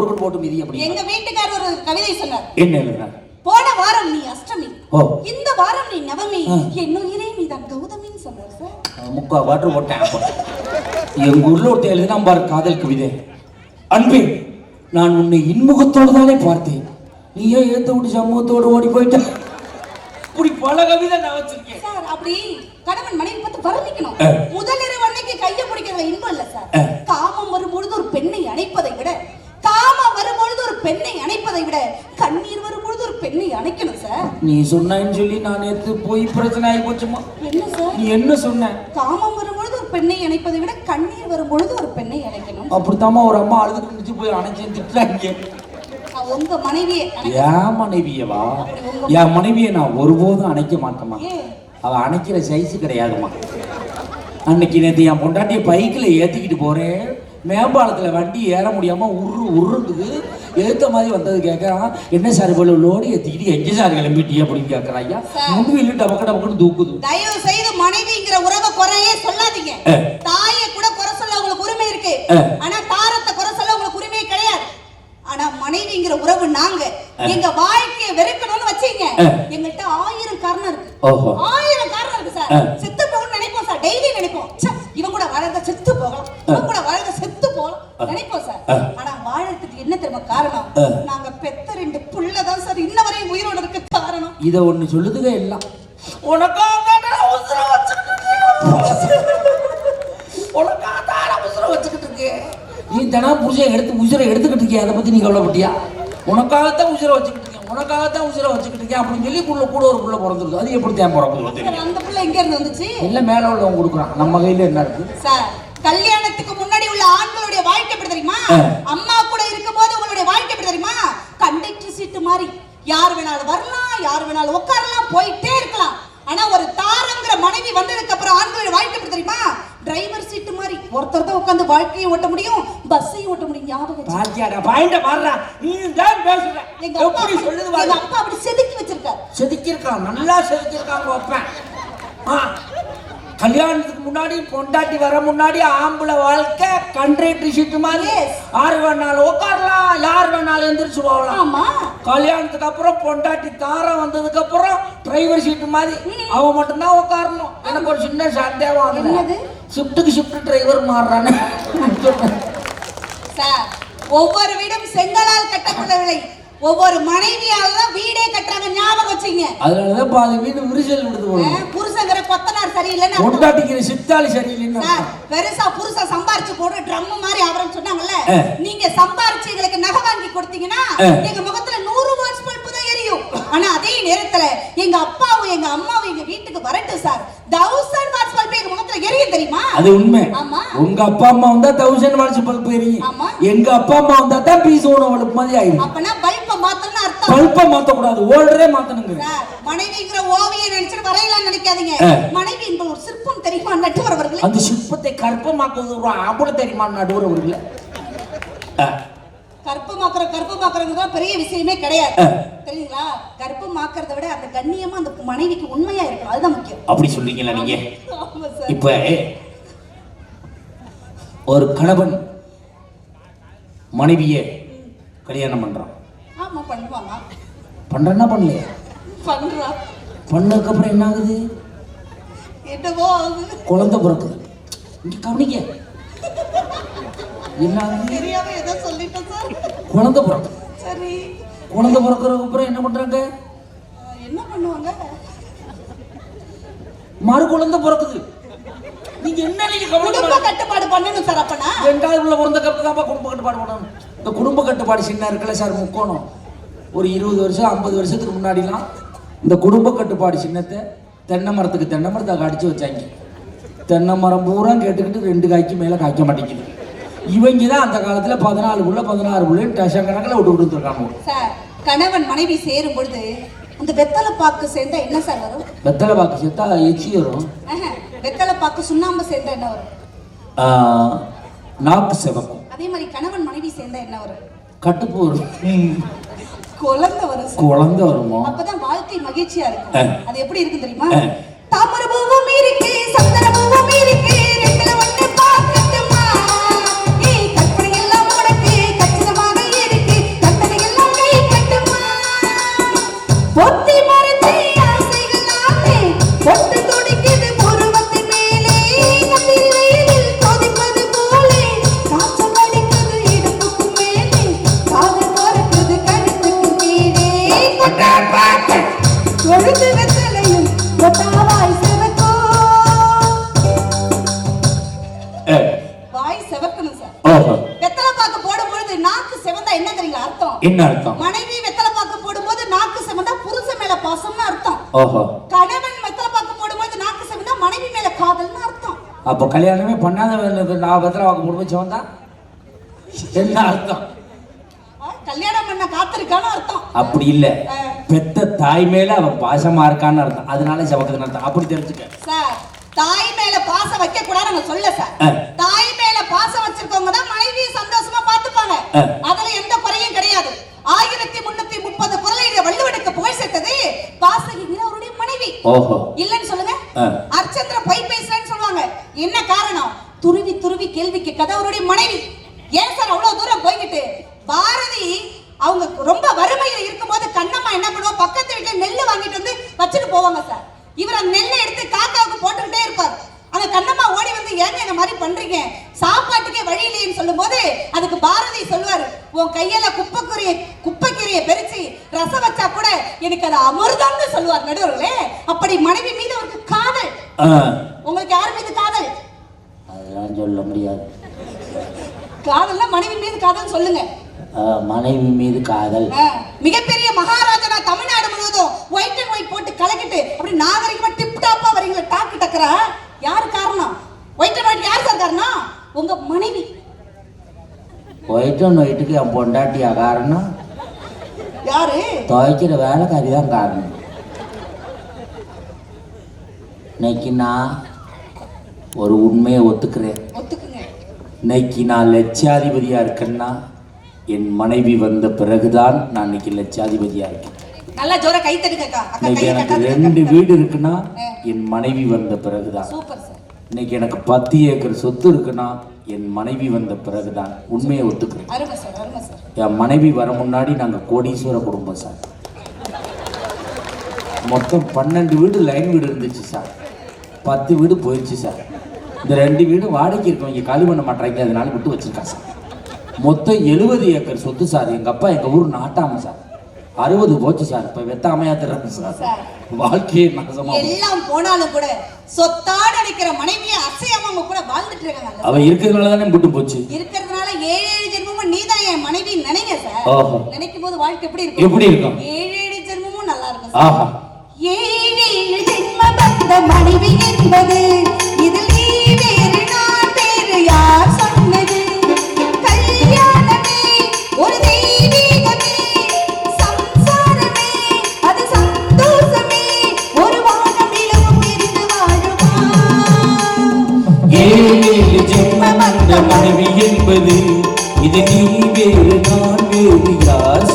குறுக்கு போட்டு மிதி அப்படி எங்க வீட்டுக்காரர் ஒரு கவிதை சொன்னார். என்ன எழுதுறாரு போன வாரம் நீ அஷ்டமி ஓ. இந்த வாரம் நீ நவமி ஆ. என்னுயிரே நீ தான் கௌதமின்னு சொன்னார் சார். முக்கா வாட்டர் போட்டேன். எங்க ஊர்ல ஒருத்தன் எழுதினா பாரு காதல் கவிதை. அன்பே நான் உன்னை இன்முகத்தோடு தானே பார்த்தேன். நீ ஏன் ஏத்த விட்டு சமூகத்தோடு ஓடி போயிட்ட. இப்படி பல கவிதை நான் வச்சிருக்கேன். சார் அப்படி கணவன் மனைவி பார்த்து வர்ணிக்கணும் ஆ. முதல் இரவு அன்னைக்கு கையை பிடிக்கிறதுல இன்பம் இல்ல சார். காமம் வரும்பொழுது ஒரு பெண்ணை அணைப்பதை விட காமம் வரும்பொழுது ஒரு பெண்ணை அணைப்பதை விட கண்ணீர் வரும்பொழுது ஒரு பெண்ணை அணைக்கணும் சார். நீ சொன்னான்னு சொல்லி நான் நேத்து போய் பிரச்சனை ஆகி போச்சுமா? என்ன சார்? நீ என்ன சொன்ன? காமம் வரும்பொழுது ஒரு பெண்ணை அணைப்பதை விட கண்ணீர் வரும்பொழுது ஒரு பெண்ணை அணைக்கணும். அப்படித்தாம்மா ஒரு அம்மா அழுதுட்டு இருந்துச்சு போய் அணைச்சேன் திட்டுறாங்க. நான் உங்க மனைவியை என் மனைவியவா? என் மனைவியை நான் ஒருபோதும் அணைக்க மாட்டேமா? அவ அணைக்கிற சைஸ் கிடையாதுமா அன்னைக்கு நேற்று என் பொண்டாட்டிய பைக்கில் ஏற்றிக்கிட்டு போறேன். மேம்பாலத்தில் வண்டி ஏற முடியாம உரு உருண்டுது. ஏத்த மாதிரி வந்தது கேட்கறான் என்ன சார் இவ்வளோ லோடு ஏற்றிக்கிட்டு எங்கே சார் கிளம்பிட்டீங்க அப்படின்னு கேட்கறான் ஐயா சார். முன்வீல் டபக்கு டபக்குன்னு தூக்குது. தயவு செய்து மனைவிங்கிற உறவை குறையே சொல்லாதீங்க. தாயை கூட குறை சொல்ல உங்களுக்கு உரிமை இருக்கு. ஆனா தாரத்தை குறை சொல்ல உங்களுக்கு உரிமை கிடையாது. ஆனா மனைவிங்கிற உறவு நாங்க எங்க வாழ்க்கையை வெறுக்கணும்னு வச்சீங்க. எங்கள்கிட்ட ஆயிரம் காரணம் இருக்கு. ஆயிரம் நினைப்போம் சார். ஆனா வாழறதுக்கு என்ன தெரியுமா காரணம். நாங்க பெத்த ரெண்டு புள்ள தான் சார். இன்ன வரையும் உயிரோட இருக்க காரணம். இதை ஒன்று சொல்லுதுங்க எல்லாம். தான் புருஷன் எடுத்து உசுரை எடுத்துக்கிட்டு இருக்கியா? அதை பத்தி நீ கவலைப்பட்டியா? உனக்காகத்தான் உசுரை வச்சுக்கிட்டு இருக்கேன். உனக்காகத்தான் உசுரை வச்சுக்கிட்டு இருக்கேன் அப்படின்னு சொல்லி புள்ள கூட ஒரு புள்ள பிறந்துருது அது எப்படி தேன் சார், அந்த புள்ள எங்க இருந்து வந்துச்சு? மேல உள்ளவங்க கொடுக்குறான். நம்ம கையில என்ன இருக்கு? சார் கல்யாணத்துக்கு ஆண்களுடைய வாழ்க்கை எப்படி தெரியுமா. அம்மா கூட இருக்கும்போது உங்களுடைய வாழ்க்கை எப்படி தெரியுமா? கண்டக்டர் சீட்டு மாதிரி. யார் வேணாலும் வரலாம் யார் வேணாலும் உட்காரலாம் போயிட்டே இருக்கலாம். ஆனா ஒரு தாரங்கிற மனைவி வந்ததுக்கு அப்புறம் ஆண்களுடைய வாழ்க்கை எப்படி தெரியுமா? டிரைவர் சீட்டு மாதிரி. ஒருத்தர் தான் உட்காந்து வாழ்க்கையை ஓட்ட முடியும் பஸ்ஸையும் ஓட்ட முடியும். ஞாபகம். பாத்தியாடா பாயிண்ட பாடுறா நீ தான் பேசுற. எங்க அப்பா சொல்லுது எங்க அப்பா அப்படி செதுக்கி வச்சிருக்காரு. செதுக்கியிருக்கான். நல்லா செதுக்கியிருக்கான் வைப்பேன் ஆ. கல்யாணத்துக்கு முன்னாடி பொண்டாட்டி வர முன்னாடி ஆம்பளை வாழ்க்கை கண்ட்ரேட்டரி ஷீட் மாதிரி. யார் வேணாலும் உட்காரலாம். யார் வேணாலும் எந்திரிச்சு போகலாம் ஆமா. கல்யாணத்துக்கு அப்புறம் பொண்டாட்டி தாரம் வந்ததுக்கு அப்புறம் டிரைவர் சீட் மாதிரி. அவன் மட்டும்தான் உட்காரணும். எனக்கு ஒரு சின்ன சந்தேகம்? அதுல ஷிஃப்ட்டுக்கு ஷிஃப்ட் டிரைவர் மாறுறானே. ஒவ்வொரு வீடும் செங்கலால் கட்டப்படவில்லை ஒவ்வொரு மனைவியால் தான் வீடே கட்டுறாங்க ஞாபகம் வச்சுங்க அதனாலதான் பாதி வீடு விரிசல் விடுது போகுது புருஷங்கிற கொத்தனார் சரியில்லைன்னு அர்த்தம். பொண்டாட்டிக்கிற சித்தாளி சரியில்லைன்னு சார். பெருசா புருஷன் சம்பாரிச்சு போட்டு ட்ரம் மாதிரி அவரன்னு சொன்னாங்கல்ல. நீங்க சம்பாரிச்சு எங்களுக்கு நகை வாங்கி கொடுத்தீங்கன்னா. எங்க முகத்துல நூறு வாட்ஸ் பல்பு தான் எரியும் ஆனா அதே நேரத்துல எங்க அப்பாவும் எங்க அம்மாவும் எங்க வீட்டுக்கு வரட்டும் சார் தௌசண்ட் வாட்ஸ் பல்பு எங்க முகத்துல எரியும் தெரியுமா? அது உண்மை. ஆமா. உங்க அப்பா அம்மா வந்தா தௌசண்ட் வாட்ஸ் பல்ப் எரியும். எங்க அப்பா அம்மா வந்தா தான் பீஸ் ஓன வலுப்பு மாதிரி ஆயிடும் அப்பனா பல்ப அர்த்தம். பல்பை மாத்த கூடாது ஓல்டரே மாத்தணுங்க மனைவிங்கிற ஓவியம் நினைச்சிட்டு வரையலாம் நினைக்காதீங்க. மனைவி ஒரு சிற்பம் தெரியுமா? நட்டுவர் அவர்களே அந்த சிற்பத்தை கற்பமாக்குவது ஒரு ஆம்பளை தெரியுமா? நடுவர் அவர்களே கற்பமாக்குற கற்பமாக்குறதுக்கு பெரிய விஷயமே கிடையாது. ஆ. தெரியுங்களா கற்பமாக்குறத விட அந்த கண்ணியமா அந்த மனைவிக்கு உண்மையா இருக்கணும். அதுதான் முக்கியம். அப்படி சொல்றீங்களா நீங்க? இப்ப ஒரு கணவன் மனைவிய கல்யாணம் பண்றான். ஆமா பண்ணுவாங்க பண்றேன்னா பண்ணலையா? பண்றா. பண்ணதுக்கு அப்புறம் என்ன ஆகுது என்னவோ ஆகுது. குழந்தை பிறக்குது இங்க கவனிக்க என்ன ஆகுது தெரியாம ஏதோ சொல்லிட்டேன் சார். குழந்தை பிறக்குது சரி. குழந்தை பிறக்கிறதுக்கு அப்புறம் என்ன பண்றாங்க? என்ன பண்ணுவாங்க? மறு குழந்தை பிறக்குது. நீங்க என்ன நீங்க குடும்ப கட்டுப்பாடு பண்ணணும் சார் அப்பனா. ரெண்டாவது உள்ள பிறந்த கப்பு தான் குடும்ப கட்டுப்பாடு பண்ணணும். இந்த குடும்ப கட்டுப்பாடு சின்ன இருக்குல்ல சார் முக்கோணம். ஒரு இருபது வருஷம் ஐம்பது வருஷத்துக்கு முன்னாடிலாம் இந்த குடும்ப கட்டுப்பாடு சின்னத்தை தென்னை மரத்துக்கு தென்னை மரத்தை அடிச்சு வச்சாங்க. தென்னை மரம் பூரா கேட்டுக்கிட்டு ரெண்டு காய்க்கு மேலே காய்க்க மாட்டேங்குது. இவங்க தான் அந்த காலத்தில் பதினாலு புள்ள பதினாறு புள்ள டஷன் கணக்கில் விட்டு கொடுத்துருக்காங்க. கணவன் மனைவி சேரும் பொழுது அந்த வெத்தலை பாக்கு சேர்ந்தா என்ன சார் வரும்? வெத்தலை பாக்கு சேர்த்தா எச்சி வரும். வெத்தலை பாக்கு சுண்ணாம்பு சேர்ந்தா என்ன வரும்? ஆ, நாக்கு சிவக்கும் அதே மாதிரி கணவன் மனைவி சேர்ந்தா என்ன வரும்? கட்டுப்பு வரும். குழந்தை வரும் குழந்தை வருமோ? அப்பதான் வாழ்க்கை மகிழ்ச்சியா. இருக்கும். அது எப்படி இருக்கு தெரியுமா. தாமரை பூவும் இருக்கு சந்தன பூவும் இருக்கு. என்ன அர்த்தம்? மனைவி வெத்தலை பாக்கு போடும்போது நாக்கு செவந்தா புருஷன் மேல பாசம்னு அர்த்தம். ஓஹோ கணவன் வெத்தலை பாக்கு போடும்போது நாக்கு செவந்தா மனைவி மேல காதல்னு அர்த்தம். அப்ப கல்யாணமே பண்ணாத நான் வெத்தலை போடும்போது செவந்தா? என்ன அர்த்தம்? கல்யாணம் பண்ண காத்திருக்கான அர்த்தம். அப்படி இல்ல. தாய் மேல அவன் பாசமா இருக்கான்னு அர்த்தம். அதனால சபக்குதுன்னு அர்த்தம். அப்படி தெரிஞ்சுக்க. சார் தாய் மேல பாசம் வைக்க கூடாது நான் சொல்ல சார். தாய் மேல பாசம் வச்சிருக்கவங்க தான் மனைவியை சந்தோஷமா பாத்துப்பாங்க. அதுல எந்த குறையும் கிடையாது. ஆயிரத்தி முன்னூத்தி முப்பது குரலை வள்ளுவனுக்கு புகழ் சேர்த்தது வாசகிங்கிற அவருடைய மனைவி. ஓஹோ. இல்லன்னு சொல்லுங்க. அர்ச்சந்திர பொய் பேசுறேன்னு சொல்லுவாங்க. என்ன காரணம்? துருவி துருவி கேள்விக்கு கதை அவருடைய மனைவி. ஏன் சார் அவ்வளவு தூரம் போய்கிட்டு? பாரதி அவங்க ரொம்ப வறுமையில இருக்கும்போது கண்ணம்மா என்ன பண்ணுவோம் பக்கத்து வீட்டுல நெல்லு வாங்கிட்டு வந்து வச்சுட்டு போவாங்க சார். இவர் அந்த நெல்லை எடுத்து காக்காவுக்கு போட்டுக்கிட்டே இருப்பார். அந்த கண்ணம்மா ஓடி வந்து ஏங்க இந்த மாதிரி பண்றீங்க? சாப்பாட்டுக்கே வழி இல்லைன்னு சொல்லும்போது அதுக்கு பாரதி சொல்லுவாரு உன் கையில குப்பைக்குரிய குப்பைக்கீரையை பெருச்சு ரசம் வச்சா கூட எனக்கு அது அமிர்தம்னு சொல்லுவார் நடுவர்களே. அப்படி மனைவி மீது அவருக்கு காதல். உங்களுக்கு யார் மீது காதல்? அதெல்லாம் சொல்ல முடியாது. காதல்னா மனைவி மீது காதல் சொல்லுங்க. மனைவி மீது காதல். மிகப்பெரிய மகாராஜனா தமிழ்நாடு முழுவதும் ஒயிட் அண்ட் ஒயிட் போட்டு கலக்கிட்டு அப்படி நாகரிகமா டிப் டாப்பா வரீங்களா டாக்கு டக்கரா யாரு காரணம்? ஒயிட் அண்ட் ஒயிட் யார் சார் காரணம்? உங்க மனைவி. ஒயிட் அண்ட் ஒயிட்டுக்கு என் பொண்டாட்டியா காரணம்? யாரு? துவைக்கிற வேலைக்காரி தான் காரணம். இன்னைக்கு நான் ஒரு உண்மையை ஒத்துக்கிறேன். இன்னைக்கு நான் லட்சாதிபதியா இருக்கேன்னா என் மனைவி வந்த பிறகுதான் நான் இன்னைக்கு லட்சாதிபதியா இருக்கேன். நல்லா ஜோர கை இன்னைக்கு எனக்கு. ரெண்டு வீடு இருக்குன்னா என் மனைவி வந்த பிறகுதான். Super sir. இன்னைக்கு எனக்கு பத்து ஏக்கர் சொத்து இருக்குன்னா என் மனைவி வந்த பிறகுதான். உண்மையை ஒத்துக்கிறேன். என் மனைவி வர முன்னாடி நாங்கள் கோடீஸ்வர குடும்பம் சார். மொத்தம் பன்னெண்டு வீடு லைன் வீடு இருந்துச்சு சார். பத்து வீடு போயிடுச்சு சார். இந்த ரெண்டு வீடு வாடகைக்கு இருக்கவங்க காலி பண்ண மாட்டாங்க அதனால விட்டு வச்சிருக்கா சார். மொத்தம் எழுபது ஏக்கர் சொத்து சார். எங்கள் அப்பா எங்கள் ஊர் நாட்டாம சார். அறுபது போச்சு சார். இப்போ வெத்தாமையா தர்றாங்க சார். சார். வாழ்க்கையே நாசமா. எல்லாம் போனாலும் கூட சொத்தாடு அடிக்கிற மனைவியை அசையாம கூட வாழ்ந்துட்டு இருக்காங்க. அவ இருக்கிறதுனால தானே விட்டு போச்சு. இருக்கிறதுனால ஏழு ஏழு ஜென்மமும் நீதான் என் மனைவி நினைங்க சார். நினைக்கும் போது வாழ்க்கை எப்படி இருக்கும்? எப்படி இருக்கும்? ஏழு ஏழு ஜென்மமும் நல்லா இருக்கும். ஆஹா. ஏழு ஏழு ஜென்ம பந்த மனைவி என்பது